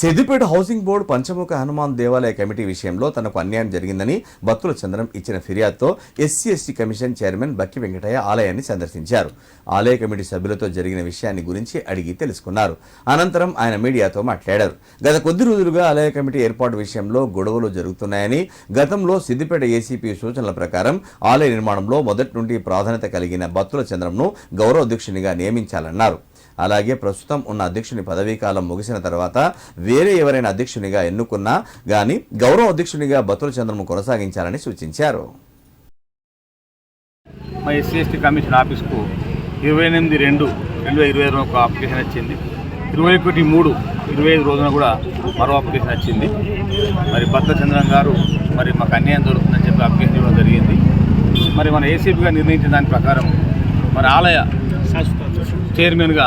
Siddipet housing board పంచముఖ హనుమాన్ దేవాలయ committee విషయంలో తనకు అన్యాయం జరిగిందని భక్తుల చంద్రం ఇచ్చిన ఫిర్యాదుతో SC ST commission chairman Bakki Venkataiah ఆలయాన్ని సందర్శించారు. ఆలయ కమిటీ సభ్యులతో జరిగిన విషయాన్ని గురించి అడిగి తెలుసుకున్నారు. అనంతరం ఆయన మీడియాతో మాట్లాడారు. గత కొద్ది రోజులుగా ఆలయ కమిటీ ఏర్పాటు విషయంలో గొడవలు జరుగుతున్నాయని గతంలో సిద్దిపేట ఏసీపీ సూచనల ప్రకారం ఆలయ నిర్మాణంలో మొదటి నుండి ప్రాధాన్యత కలిగిన భక్తుల చంద్రంను గౌరవ అధ్యక్షునిగా నియమించాలన్నారు. అలాగే ప్రస్తుతం ఉన్న అధ్యక్షుని పదవీ కాలం ముగిసిన తర్వాత వేరే ఎవరైనా అధ్యక్షునిగా ఎన్నుకున్నా గాని గౌరవ అధ్యక్షునిగా బతుల చంద్రము కొనసాగించాలని సూచించారు. మా ఎస్సీ ఎస్టీ కమిషన్ ఆఫీస్కు ఇరవై ఎనిమిది రెండు రెండు వేల ఇరవై ఐదున ఒక అప్లికేషన్ వచ్చింది. ఇరవై ఒకటి మూడు ఇరవై ఐదు రోజున కూడా మరో అప్లికేషన్ వచ్చింది. మరి భద్ర చంద్రం గారు మరి మాకు అన్యాయం దొరుకుతుందని చెప్పి అప్లికేషన్ ఇవ్వడం జరిగింది. మరి మన ఏసీపీగా నిర్ణయించిన దాని ప్రకారం మరి ఆలయ చైర్మన్గా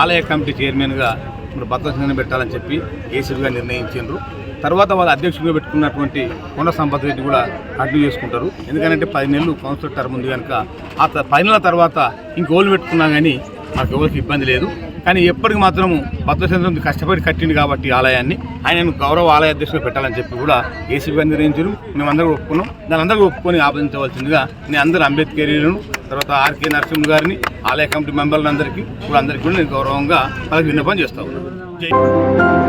ఆలయ కమిటీ చైర్మన్గా మరి భద్ర పెట్టాలని చెప్పి ఏసీపీగా నిర్ణయించారు తర్వాత వాళ్ళ అధ్యక్షుడిగా పెట్టుకున్నటువంటి కొండ సంపద రెడ్డి కూడా కంటిన్యూ చేసుకుంటారు. ఎందుకంటే పది నెలలు కౌన్సిలర్ టర్మ్ ఉంది కనుక ఆ పది నెలల తర్వాత ఇంకోళ్ళు పెట్టుకున్నా కానీ మాకు ఎవరికి ఇబ్బంది లేదు. కానీ ఎప్పటికి మాత్రం భద్రచంద్రం కష్టపడి కట్టింది కాబట్టి ఈ ఆలయాన్ని. ఆయనను గౌరవ ఆలయ అధ్యక్షుడు పెట్టాలని చెప్పి కూడా ఏసీబీ నిర్ణయించారు. మేమందరూ ఒప్పుకున్నాం. దాని అందరూ ఒప్పుకొని ఆపాదించవలసిందిగా నేను అందరూ అంబేద్కర్లను తర్వాత ఆర్కే నరసింహ గారిని ఆలయ కమిటీ మెంబర్లందరికీ కూడా అందరికీ కూడా నేను గౌరవంగా వాళ్ళకి విన్నపం చేస్తా ఉన్నాను.